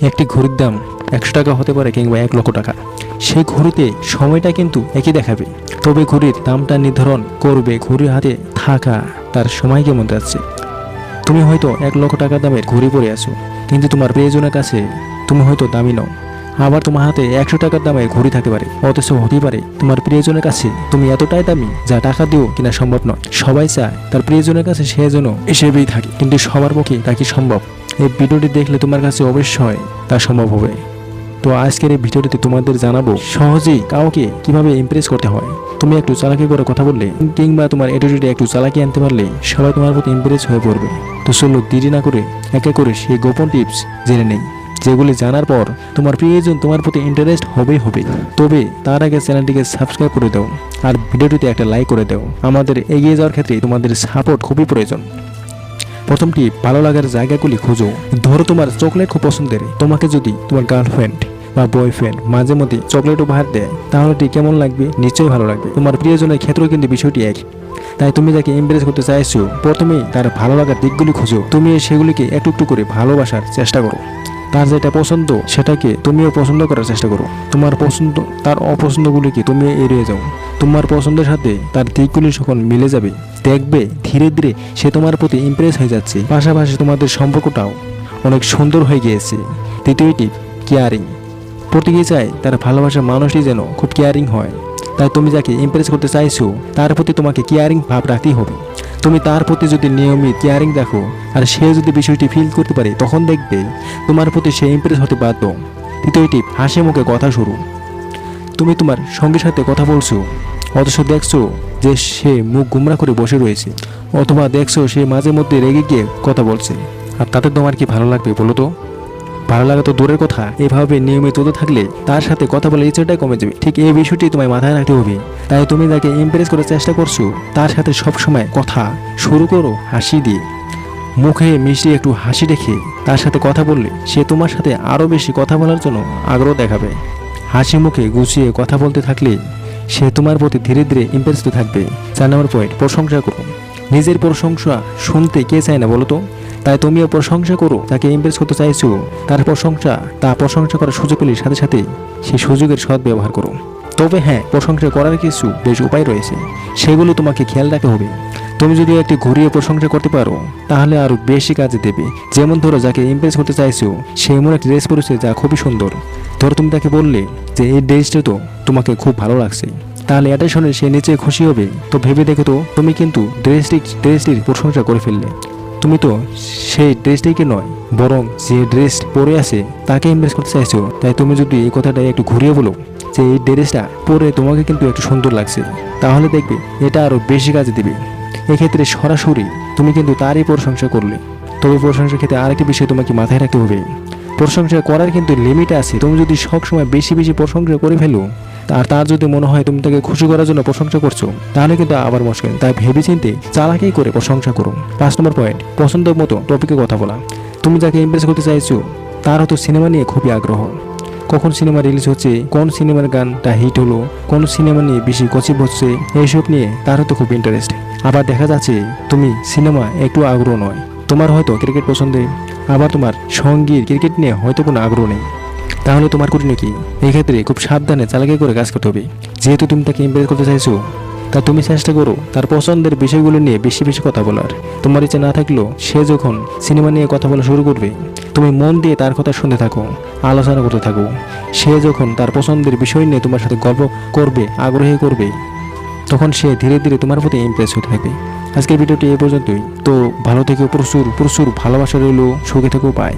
একটি ঘড়ির দাম একশো টাকা হতে পারে কিংবা এক লক্ষ টাকা। সেই ঘড়িতে সময়টা কিন্তু একই দেখাবে। তবে ঘড়ির দামটা নির্ধারণ করবে ঘড়ির হাতে থাকা তার সময় কেমন যাচ্ছে। তুমি হয়তো এক লক্ষ টাকা দামের ঘড়ি পরে আছো, কিন্তু তোমার প্রিয়জনের কাছে তুমি হয়তো দামি নও। আবার তোমার হাতে একশো টাকার দামের ঘড়ি থাকতে পারে। অথচ হতে পারে তোমার প্রিয়জনের কাছে তুমি এতটাই দামি যা টাকা দিয়েও কিনা সম্ভব নয়। সবাই চায় তার প্রিয়জনের কাছে সে যেন হিসেবেই থাকে, কিন্তু সবার পক্ষে তা কি সম্ভব? এই ভিডিওটি দেখলে তোমার কাছে অবশ্যই তা সম্ভব হবে। তো আজকের এই ভিডিওটিতে তোমাদের জানাব, সহজেই কাউকে কীভাবে ইমপ্রেস করতে হয়? তুমি একটু চালাকি করে কথা বললে, কিংবা তোমার অ্যাটিটিউডে একটু চালাকি আনতে পারলে, সবাই তোমার প্রতি ইমপ্রেস হয়ে পড়বে। তো চলো দেরি না করে একে করে সেই গোপন টিপস জেনে নেই, যেগুলি জানার পর তোমার প্রিয়জন তোমার প্রতি ইন্টারেস্ট হবেই হবে। তবে তার আগে চ্যানেলটিকে সাবস্ক্রাইব করে দাও, আর ভিডিওটিতে একটা লাইক করে দাও। আমাদের এগিয়ে যাওয়ার ক্ষেত্রে তোমাদের সাপোর্ট খুবই প্রয়োজন। প্রথমটি ভালো লাগার জায়গাগুলি খোঁজো। ধরো তোমার চকলেট খুব পছন্দের। তোমাকে যদি তোমার গার্লফ্রেন্ড বা বয়ফ্রেন্ড মাঝে মধ্যে চকলেট উপহার দেয়, তাহলে এটি কেমন লাগবে? নিশ্চয়ই ভালো লাগবে। তোমার প্রিয়জনের ক্ষেত্রেও কিন্তু বিষয়টি এক। তাই তুমি যাকে ইমপ্রেস করতে চাইছো প্রথমেই তার ভালো লাগার দিকগুলি খোঁজো। তুমি সেগুলিকে একটু একটু করে ভালোবাসার চেষ্টা করো। তার যেটা পছন্দ, সেটাকে তুমিও পছন্দ করার চেষ্টা করো। তোমার পছন্দ, তার অপছন্দগুলিকে তুমি এড়িয়ে যাও। তোমার পছন্দের সাথে তার দিকগুলি যখন মিলে যাবে। দেখবে, ধীরে ধীরে সে তোমার প্রতি ইমপ্রেস হয়ে যাচ্ছে। পাশাপাশি তোমাদের সম্পর্কটাও অনেক সুন্দর হয়ে গিয়েছে। তৃতীয়টি কেয়ারিং প্রত্যেকেই চায় তার ভালোবাসার মানুষটি যেন খুব কেয়ারিং হয়। তাই তুমি যাকে ইমপ্রেস করতে চাইছো, তার প্রতি তোমাকে কেয়ারিং ভাব রাখতেই হবে। তুমি তার প্রতি যদি নিয়মিত কেয়ারিং দেখো, আর সে যদি বিষয়টি ফিল করতে পারে, তখন দেখবে তোমার প্রতি সে ইমপ্রেস হতে বাধ্য। তৃতীয়টি হাসি মুখে কথা শুরু তুমি তোমার সঙ্গীর সাথে কথা বলছো অথচ দেখছ যে সে মুখ গুমরা করে বসে রয়েছে, অথবা দেখছ সে মাঝে মধ্যে রেগে গিয়ে কথা বলছে। আর তাতে তোমার কি ভালো লাগবে বলো তো? ভালো লাগা তো দূরের কথা, এভাবে নিয়মিত হতে থাকলে তার সাথে কথা বলে ইচ্ছাটাই কমে যাবে। ঠিক এই বিষয়টি তোমায় মাথায় রাখতে হবে। তাই তুমি তাকে ইমপ্রেস করার চেষ্টা করছ, তার সাথে সবসময় কথা শুরু করো, হাসি দিয়ে। মুখে মিষ্টি একটু হাসি রেখে তার সাথে কথা বললে সে তোমার সাথে আরও বেশি কথা বলার জন্য আগ্রহ দেখাবে। হাসি মুখে গুছিয়ে কথা বলতে থাকলে সে তোমার প্রতি ধীরে ধীরে ইমপ্রেস হতে থাকবে। চার নম্বর পয়েন্ট প্রশংসা করো। নিজের প্রশংসা শুনতে কে চায় না বলো তো? তাই তুমিও প্রশংসা করো, তাকে ইমপ্রেস করতে চাইছো। তার প্রশংসা, তা প্রশংসা করার সুযোগ পেলে সাথে সাথে সেই সুযোগের সৎ ব্যবহার করো। তবে হ্যাঁ প্রশংসা করার কিছু বেশ উপায় রয়েছে। সেগুলো তোমাকে খেয়াল রাখতে হবে। তুমি যদি একটি ঘুরিয়ে প্রশংসা করতে পারো, তাহলে আরও বেশি কাজে দেবে। যেমন ধরো, যাকে ইমপ্রেস করতে চাইছো, সে এমন একটি ড্রেস পরেছে যা খুবই সুন্দর। ধরো তুমি তাকে বললে যে এই ড্রেসটা তো তোমাকে খুব ভালো লাগছে। তাহলে এটা শুনে সে নিচে খুশি হবে। তো ভেবে দেখো তো, তুমি কিন্তু ড্রেসটি ড্রেসটির প্রশংসা করে ফেললে। তুমি তো সেই ড্রেসটিকে নয়, বরং যে ড্রেস পরে আছে তাকে ইমপ্রেস করতে চাইছো। তাই তুমি যদি এই কথাটা একটু ঘুরিয়ে বলো যে এই ড্রেসটা পরে তোমাকে কিন্তু একটু সুন্দর লাগছে, তাহলে দেখবে এটা আরও বেশি কাজে দেবে। এক্ষেত্রে সরাসরি তুমি কিন্তু তারই প্রশংসা করলে। তবে প্রশংসার ক্ষেত্রে আরেকটি বিষয় তোমাকে মাথায় রাখতে হবে। প্রশংসা করার কিন্তু লিমিট আছে। তুমি যদি সবসময় বেশি বেশি প্রশংসা করে ফেলো, আর তার যদি মনে হয় তুমি তাকে খুশি করার জন্য প্রশংসা করছ, তাহলে কিন্তু আবার মুশকিল তাই ভেবে চিনতে চালাকি করে প্রশংসা করো। পাঁচ নম্বর পয়েন্ট পছন্দ মতো টপিকে কথা বলা। তুমি যাকে ইমপ্রেস করতে চাইছো, তার হয়তো সিনেমা নিয়ে খুবই আগ্রহ। কখন সিনেমা রিলিজ হচ্ছে, কোন সিনেমার গানটা হিট হলো, কোন সিনেমা নিয়ে বেশি গসিপ হচ্ছে, এইসব নিয়ে তার হয়তো খুব ইন্টারেস্ট আবার দেখা যাচ্ছে, তুমি সিনেমা একটু আগ্রহ নয়। তোমার হয়তো ক্রিকেট পছন্দে আবার তোমার সঙ্গীর ক্রিকেট নিয়ে হয়তো কোনো আগ্রহ নেই। তাহলে তোমার করণীয় কি? এই ক্ষেত্রে খুব সাবধানে চালাকি করে কাজ করতে হবে। যেহেতু তুমি তাকে ইমপ্রেস করতে চাইছো, তা তুমি চেষ্টা করো তার পছন্দের বিষয়গুলো নিয়ে বেশি বেশি কথা বলার। তোমার ইচ্ছে না থাকলেও সে যখন সিনেমা নিয়ে কথা বলা শুরু করবে, তুমি মন দিয়ে তার কথা শুনতে থাকো, আলোচনা করতে থাকো। সে যখন তার পছন্দের বিষয় নিয়ে তোমার সাথে গল্প করবে, আগ্রহী করবে তখন সে ধীরে ধীরে তোমার প্রতি ইমপ্রেস হতে থাকে। আজকের ভিডিওটি এ পর্যন্তই। তো ভালো থেকে, প্রচুর প্রচুর ভালোবাসা রইল, সুখে থেকেও পায়